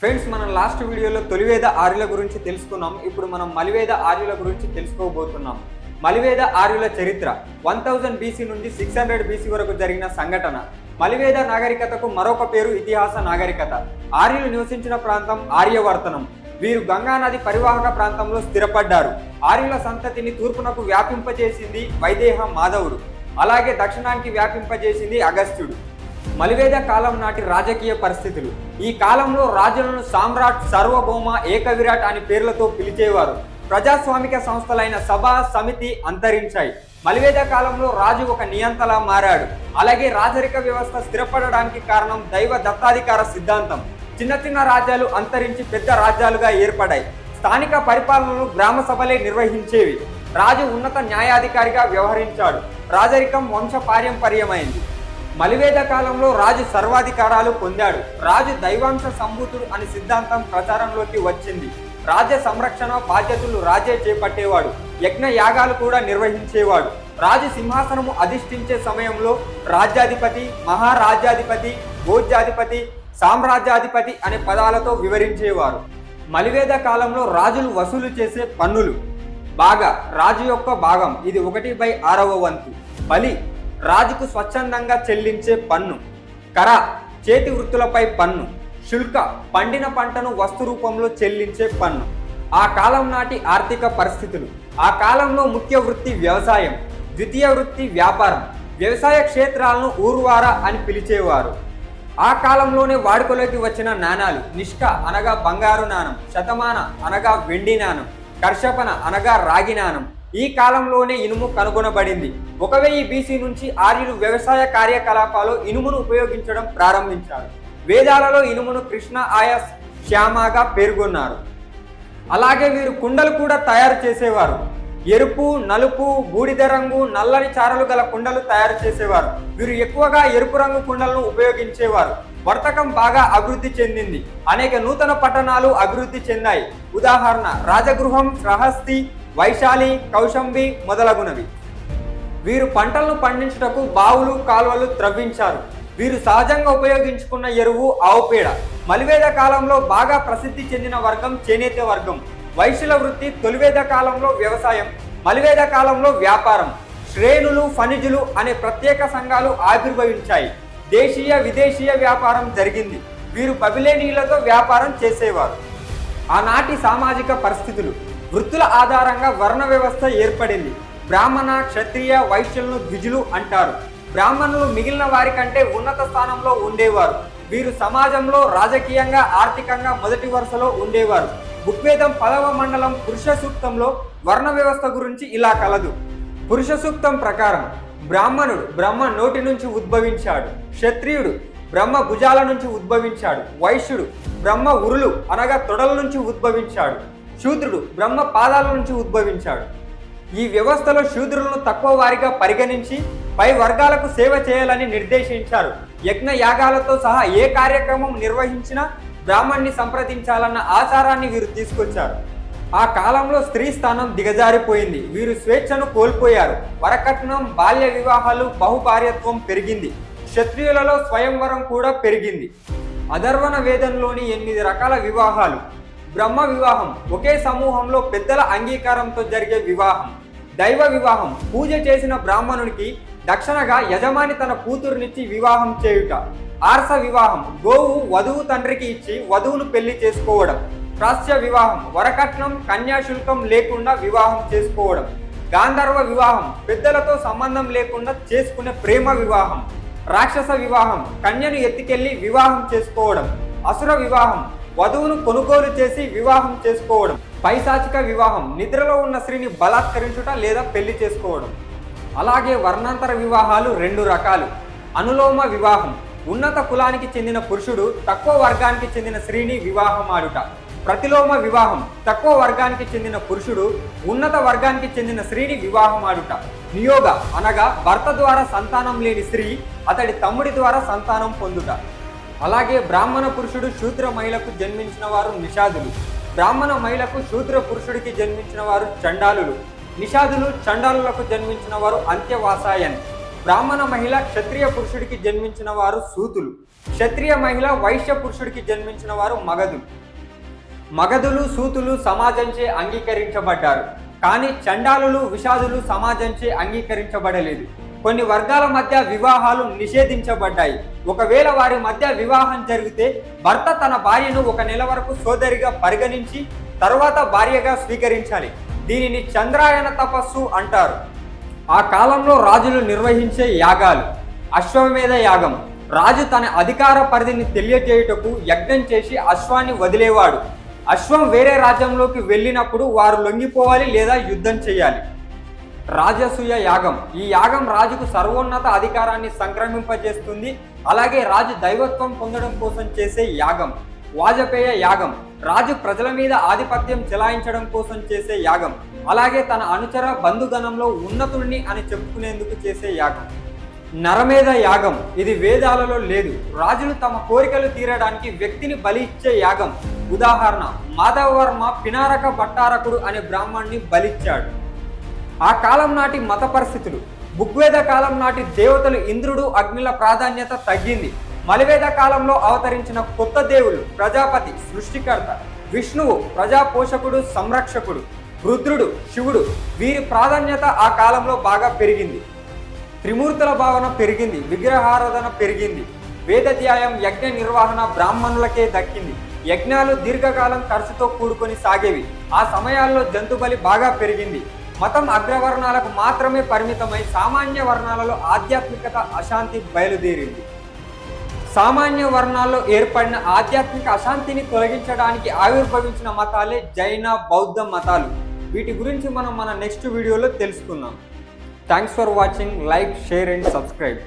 Friends మనం last వీడియోలో తొలివేద ఆర్యుల గురించి తెలుసుకున్నాం. ఇప్పుడు మనం మలివేద ఆర్యుల గురించి తెలుసుకోబోతున్నాం. మలివేద ఆర్యుల చరిత్ర. వన్ థౌజండ్ బీసీ నుండి సిక్స్ హండ్రెడ్ బీసీ వరకు జరిగిన సంఘటన. మలివేద నాగరికతకు మరొక పేరు ఇతిహాస నాగరికత. ఆర్యులు నివసించిన ప్రాంతం ఆర్యవర్తనం. వీరు గంగా నది పరివాహక ప్రాంతంలో స్థిరపడ్డారు. ఆర్యుల సంతతిని తూర్పునకు వ్యాపింపజేసింది వైదేహ మాధవుడు. అలాగే దక్షిణానికి వ్యాపింపజేసింది అగస్త్యుడు. మలివేద కాలం నాటి రాజకీయ పరిస్థితులు. ఈ కాలంలో రాజులను సామ్రాట్ సార్వభౌమ ఏకవిరాట్ అని పేర్లతో పిలిచేవారు. ప్రజాస్వామిక సంస్థలైన సభ సమితి అంతరించాయి. మలివేద కాలంలో రాజు ఒక నియంతలా మారాడు. అలాగే రాజరిక వ్యవస్థ స్థిరపడడానికి కారణం దైవ దత్తాధికార సిద్ధాంతం. చిన్న చిన్న రాజ్యాలు అంతరించి పెద్ద రాజ్యాలుగా ఏర్పడాయి. స్థానిక పరిపాలనను గ్రామ సభలే నిర్వహించేవి. రాజు ఉన్నత న్యాయాధికారిగా వ్యవహరించాడు. రాజరికం వంశ పారంపర్యమైంది. మలివేద కాలంలో రాజు సర్వాధికారాలు పొందాడు. రాజు దైవాంశ సంభూతుడు అనే సిద్ధాంతం ప్రచారంలోకి వచ్చింది. రాజ్య సంరక్షణ బాధ్యతలు రాజే చేపట్టేవాడు. యజ్ఞ యాగాలు కూడా నిర్వహించేవాడు. రాజు సింహాసనము అధిష్ఠించే సమయంలో రాజ్యాధిపతి మహారాజ్యాధిపతి భోజ్యాధిపతి సామ్రాజ్యాధిపతి అనే పదాలతో వివరించేవారు. మలివేద కాలంలో రాజులు వసూలు చేసే పన్నులు. బాగా రాజు యొక్క భాగం. ఇది ఒకటి బై ఆరవ వంతు. బలి రాజుకు స్వచ్ఛందంగా చెల్లించే పన్ను కర చేతి వృత్తులపై పన్ను శుల్క పండిన పంటను వస్తు రూపంలో చెల్లించే పన్ను. ఆ కాలం నాటి ఆర్థిక పరిస్థితులు ఆ కాలంలో ముఖ్య వృత్తి వ్యవసాయం ద్వితీయ వృత్తి వ్యాపారం వ్యవసాయ క్షేత్రాలను ఊరువార అని పిలిచేవారు. ఆ కాలంలోనే వాడుకలోకి వచ్చిన నాణాలు నిష్క అనగా బంగారు నాణం శతమాన అనగా వెండి నాణం కర్షపన అనగా రాగి నాణం ఈ కాలంలోనే ఇనుము కనుగొనబడింది. ఒక వెయ్యి బీసీ నుంచి ఆర్యులు వ్యవసాయ కార్యకలాపాలు ఇనుమును ఉపయోగించడం ప్రారంభించారు. వేదాలలో ఇనుమును కృష్ణ ఆయా శ్యామగా పేర్కొన్నారు. అలాగే వీరు కుండలు కూడా తయారు చేసేవారు. ఎరుపు నలుపు బూడిద రంగు నల్లని చారలు గల కుండలు తయారు చేసేవారు. వీరు ఎక్కువగా ఎరుపు రంగు కుండలను ఉపయోగించేవారు. వర్తకం బాగా అభివృద్ధి చెందింది. అనేక నూతన పట్టణాలు అభివృద్ధి చెందాయి. ఉదాహరణ రాజగృహం రహస్తి వైశాలి కౌశంబి మొదలగునవి. వీరు పంటలను పండించుటకు బావులు కాలువలు త్రవ్వించారు. వీరు సహజంగా ఉపయోగించుకున్న ఎరువు ఆవుపేడ మలివేద కాలంలో బాగా ప్రసిద్ధి చెందిన వర్గం చేనేత వర్గం. వైశ్యుల వృత్తి తొలివేద కాలంలో వ్యవసాయం మలివేద కాలంలో వ్యాపారం. శ్రేణులు ఫనిజులు అనే ప్రత్యేక సంఘాలు ఆవిర్భవించాయి. దేశీయ విదేశీయ వ్యాపారం జరిగింది. వీరు బబిలేనీయులతో వ్యాపారం చేసేవారు. ఆనాటి సామాజిక పరిస్థితులు. వృత్తుల ఆధారంగా వర్ణ వ్యవస్థ ఏర్పడింది. బ్రాహ్మణ క్షత్రియ వైశ్యులను ద్విజులు అంటారు. బ్రాహ్మణులు మిగిలిన వారి కంటే ఉన్నత స్థానంలో ఉండేవారు. వీరు సమాజంలో రాజకీయంగా ఆర్థికంగా మొదటి వరుసలో ఉండేవారు. ఋగ్వేదం పదవ మండలం పురుష సూక్తంలో వర్ణ వ్యవస్థ గురించి ఇలా కలదు. పురుష సూక్తం ప్రకారం బ్రాహ్మణుడు బ్రహ్మ నోటి నుంచి ఉద్భవించాడు. క్షత్రియుడు బ్రహ్మ భుజాల నుంచి ఉద్భవించాడు. వైశ్యుడు బ్రహ్మ ఉరులు అనగా తొడల నుంచి ఉద్భవించాడు. శూద్రుడు బ్రహ్మ పాదాల నుంచి ఉద్భవించాడు. ఈ వ్యవస్థలో శూద్రులను తక్కువ వారిగా పరిగణించి పై వర్గాలకు సేవ చేయాలని నిర్దేశించారు. యజ్ఞ యాగాలతో సహా ఏ కార్యక్రమం నిర్వహించినా బ్రాహ్మణ్ణి సంప్రదించాలన్న ఆచారాన్ని వీరు తీసుకొచ్చారు. ఆ కాలంలో స్త్రీ స్థానం దిగజారిపోయింది. వీరు స్వేచ్ఛను కోల్పోయారు. వరకట్నం బాల్య వివాహాలు బహుభార్యత్వం పెరిగింది. క్షత్రియులలో స్వయంవరం కూడా పెరిగింది. అధర్వణ వేదంలోని ఎనిమిది రకాల వివాహాలు బ్రహ్మ వివాహం ఒకే సమూహంలో పెద్దల అంగీకారంతో జరిగే వివాహం. దైవ వివాహం పూజ చేసిన బ్రాహ్మణుడికి దక్షిణగా యజమాని తన కూతురునిచ్చి వివాహం చేయుట. ఆర్స వివాహం గోవు వధువు తండ్రికి ఇచ్చి వధువును పెళ్ళి చేసుకోవడం. ప్రాస్య వివాహం వరకట్నం కన్యాశుల్కం లేకుండా వివాహం చేసుకోవడం. గాంధర్వ వివాహం పెద్దలతో సంబంధం లేకుండా చేసుకునే ప్రేమ వివాహం. రాక్షస వివాహం కన్యను ఎత్తికెళ్ళి వివాహం చేసుకోవడం. అసుర వివాహం వధువును కొనుగోలు చేసి వివాహం చేసుకోవడం పైశాచిక వివాహం నిద్రలో ఉన్న స్త్రీని బలాత్కరించుట లేదా పెళ్ళి చేసుకోవడం. అలాగే వర్ణాంతర వివాహాలు రెండు రకాలు. అనులోమ వివాహం ఉన్నత కులానికి చెందిన పురుషుడు తక్కువ వర్గానికి చెందిన స్త్రీని వివాహం ఆడుట ప్రతిలోమ వివాహం తక్కువ వర్గానికి చెందిన పురుషుడు ఉన్నత వర్గానికి చెందిన స్త్రీని వివాహం ఆడుట నియోగ అనగా భర్త ద్వారా సంతానం లేని స్త్రీ అతడి తమ్ముడి ద్వారా సంతానం పొందుట. అలాగే బ్రాహ్మణ పురుషుడు శూద్ర మహిళకు జన్మించిన వారు నిషాదులు. బ్రాహ్మణ మహిళకు శూద్ర పురుషుడికి జన్మించిన వారు చండాలులు. నిషాదులు చండాలులకు జన్మించిన వారు అంత్యవాసాయన్. బ్రాహ్మణ మహిళ క్షత్రియ పురుషుడికి జన్మించిన వారు సూతులు. క్షత్రియ మహిళ వైశ్య పురుషుడికి జన్మించిన వారు మగధులు మగధులు సూతులు సమాజంచే అంగీకరించబడ్డారు. కానీ చండాలులు విషాదులు సమాజంచే అంగీకరించబడలేదు. కొన్ని వర్గాల మధ్య వివాహాలు నిషేధించబడ్డాయి. ఒకవేళ వారి మధ్య వివాహం జరిగితే భర్త తన భార్యను ఒక నెల వరకు సోదరిగా పరిగణించి తరువాత భార్యగా స్వీకరించాలి. దీనిని చంద్రాయన తపస్సు అంటారు. ఆ కాలంలో రాజులు నిర్వహించే యాగాలు. అశ్వమేధ యాగం. రాజు తన అధికార పరిధిని తెలియజేయుటకు యజ్ఞం చేసి అశ్వాన్ని వదిలేవాడు. అశ్వం వేరే రాజ్యంలోకి వెళ్ళినప్పుడు వారు లొంగిపోవాలి లేదా యుద్ధం చేయాలి. రాజసూయ యాగం. ఈ యాగం రాజుకు సర్వోన్నత అధికారాన్ని సంక్రమింపజేస్తుంది. అలాగే రాజు దైవత్వం పొందడం కోసం చేసే యాగం. వాజపేయ యాగం. రాజు ప్రజల మీద ఆధిపత్యం చెలాయించడం కోసం చేసే యాగం. అలాగే తన అనుచర బంధుగణంలో ఉన్నతుడిని అని చెప్పుకునేందుకు చేసే యాగం. నరమేధ యాగం. ఇది వేదాలలో లేదు. రాజులు తమ కోరికలు తీరడానికి వ్యక్తిని బలి ఇచ్చే యాగం. ఉదాహరణ మాధవవర్మ పినారక భట్టారకుడు అనే బ్రాహ్మణ్ణి బలిచ్చాడు. ఆ కాలం నాటి మత పరిస్థితులు. బుగ్వేద కాలం నాటి దేవతలు ఇంద్రుడు అగ్నిల ప్రాధాన్యత తగ్గింది. మలివేద కాలంలో అవతరించిన కొత్త దేవుళ్ళు ప్రజాపతి సృష్టికర్త విష్ణువు ప్రజా పోషకుడు సంరక్షకుడు రుద్రుడు శివుడు వీరి ప్రాధాన్యత ఆ కాలంలో బాగా పెరిగింది. త్రిమూర్తుల భావన పెరిగింది విగ్రహారాధన పెరిగింది. వేదధ్యాయం యజ్ఞ నిర్వహణ బ్రాహ్మణులకే దక్కింది. యజ్ఞాలు దీర్ఘకాలం ఖర్చుతో కూడుకొని సాగేవి. ఆ సమయాల్లో జంతుబలి బాగా పెరిగింది. మతం అగ్రవర్ణాలకు మాత్రమే పరిమితమై సామాన్య వర్ణాలలో ఆధ్యాత్మికత అశాంతి బయలుదేరింది. సామాన్య వర్ణాల్లో ఏర్పడిన ఆధ్యాత్మిక అశాంతిని తొలగించడానికి ఆవిర్భవించిన మతాలే జైన బౌద్ధ మతాలు. వీటి గురించి మనం మన నెక్స్ట్ వీడియోలో తెలుసుకుందాం. Thanks for watching like share and subscribe